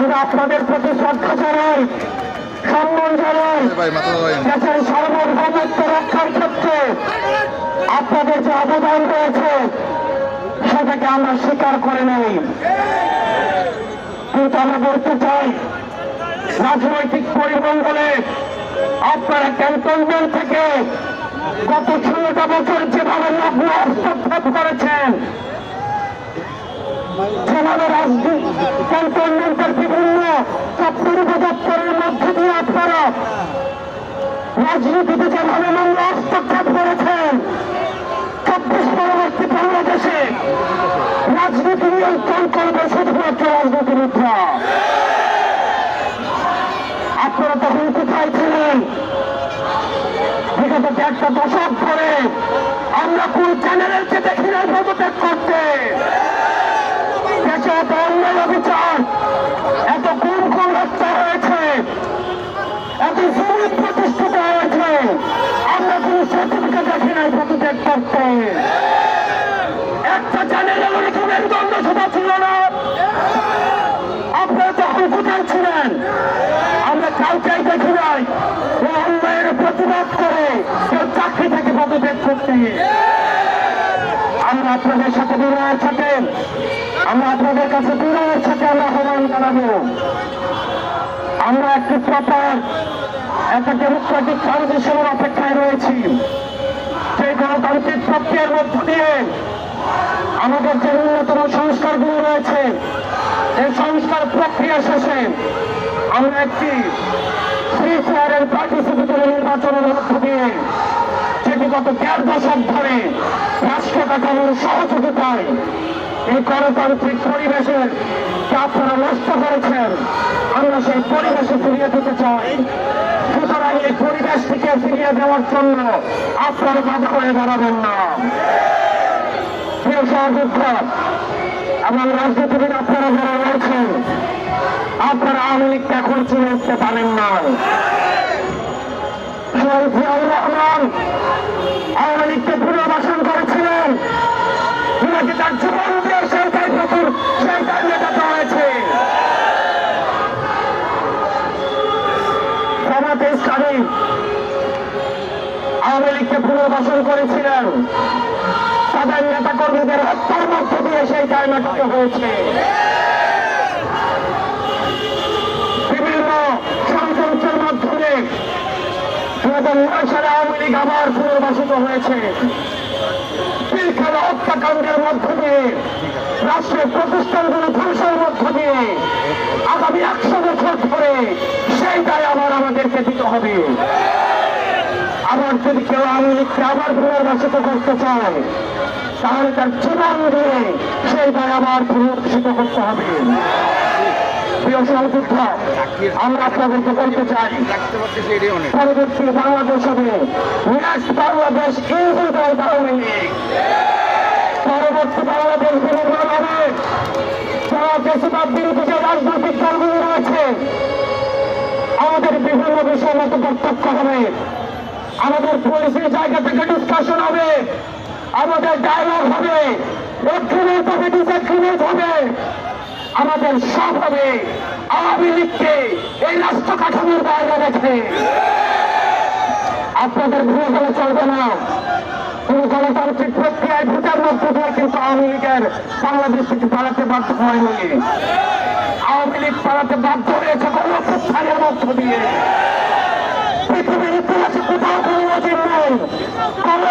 আমরা আপনাদের প্রতি শ্রদ্ধা জানাই সম্মান জানাই দেশের সার্বভৌমত্ব রক্ষার ক্ষেত্রে আপনাদের যে অবদান রয়েছে সেটাকে আমরা স্বীকার করে নেই। কিন্তু আমরা বলতে চাই রাজনৈতিক পরিমণ্ডলে আপনারা ক্যান্টনমেন্ট থেকে গত ষোলোটা বছর যেভাবে লগ্ন হস্তক্ষেপ করেছেন যেভাবে বিভিন্ন দপ্তর উপদপ্তরের মধ্য দিয়ে আপনারা রাজনীতিতে যেভাবে নোংরা হস্তক্ষেপ করেছেন, চব্বিশ পরবর্তী বাংলাদেশে রাজনীতি নিয়ন্ত্রণ করবে শুধুমাত্র রাজনীতিবিদরা। আপনারা তখন কোথায় ছিলেন? বিগত একটা দশক ধরে আমরা কোন চ্যানেলকে দেখি না পদত্যাগ করতে দেশে অন্যায় অবিচার এত কোন কোন হত্যা হয়েছে সুবিধ প্রতিষ্ঠিত হয়েছে। আমরা কোন সার্টিফিকেট রাখি নাই পদত্যাগ করতে একটা চ্যানেলে ওরকম দ্বন্দ্ব সভা ছিল না। আপনারা তখন কোথায় ছিলেন? আমরা কাউকেই দেখি নাই। অন্যায়ের প্রতিবাদ করে কেউ চাকরি থেকে পদত্যাগ করতে। আমরা আপনাদের সাথে বিনয়ের সাথে। আমরা আপনাদের কাছে বিনয়ের সাথে আমরা আমরা একটি প্রপার একটা ডেমোক্রেটিক ট্রানজিশনের অপেক্ষায় রয়েছি, সেই গণতান্ত্রিক প্রক্রিয়ার মধ্য দিয়ে আমাদের যে ন্যূনতম সংস্কারগুলো রয়েছে এই সংস্কার প্রক্রিয়া শেষে আমরা একটি ফ্রি ফায়ার এন্ড পার্টিসিপেটরি নির্বাচনের মধ্য দিয়ে যেটি গত দেড় দশক ধরে রাষ্ট্র কাঠামোর সহযোগিতায় এই গণতান্ত্রিক পরিবেশের যা আপনারা নষ্ট করেছেন। আমরা সেই পরিবেশে ফিরিয়ে দিতে চাই। সুতরাং এই পরিবেশটিকে ফিরিয়ে দেওয়ার জন্য আপনারা বাধা হয়ে দাঁড়াবেন না। এবং রাজনীতিবিদ আপনারা যারা রয়েছেন, আপনারা আওয়ামী লীগকে এখন চিনে উঠতে পারেন না রহমান আওয়ামী লীগকে পুনর্বাসন করেছিলেন। তাদের নেতা কর্মীদের হত্যার মধ্য দিয়ে সেই মেটাতে হয়েছে। বিভিন্ন মাধ্যমে আবার পুনর্বাসিত হয়েছে। হত্যাকাণ্ডের মধ্য দিয়ে রাষ্ট্রের প্রতিষ্ঠানগুলো ধ্বংসের মধ্য দিয়ে আগামী একশো বছর ধরে সেই দায় আবার আমাদেরকে দিতে হবে। আবার যদি কেউ আওয়ামী লীগকে আবার পুনর্বাসিত করতে চায়, তাহলে তার জীবন দিয়ে সেই দায় আবার পুনর্বাসিত করতে হবে। আমরা আমাদের বিভিন্ন বিষয় মতো বক্তব্য হবে। আমাদের পলিসির জায়গা থেকে ডিসকাশন হবে। আমাদের ডায়লগ হবে। এগ্রিমেন্ট হবে ডিসএগ্রিমেন্ট হবে। আমাদের সব হবে। আওয়ামী লীগকে এই রাষ্ট্র কাঠামোর বাইরে রেখে। আপনাদের গেলে চলবে না। কোন গণতান্ত্রিক প্রক্রিয়ায় ভোটের মধ্য দিয়ে কিন্তু আওয়ামী লীগের বাংলাদেশ থেকে পালাতে বাধ্য হয়নি আওয়ামী লীগ পালাতে বাধ্য হয়েছে গণপ্রস্থানের মধ্য দিয়ে। পৃথিবীর ইতিহাসে কোনো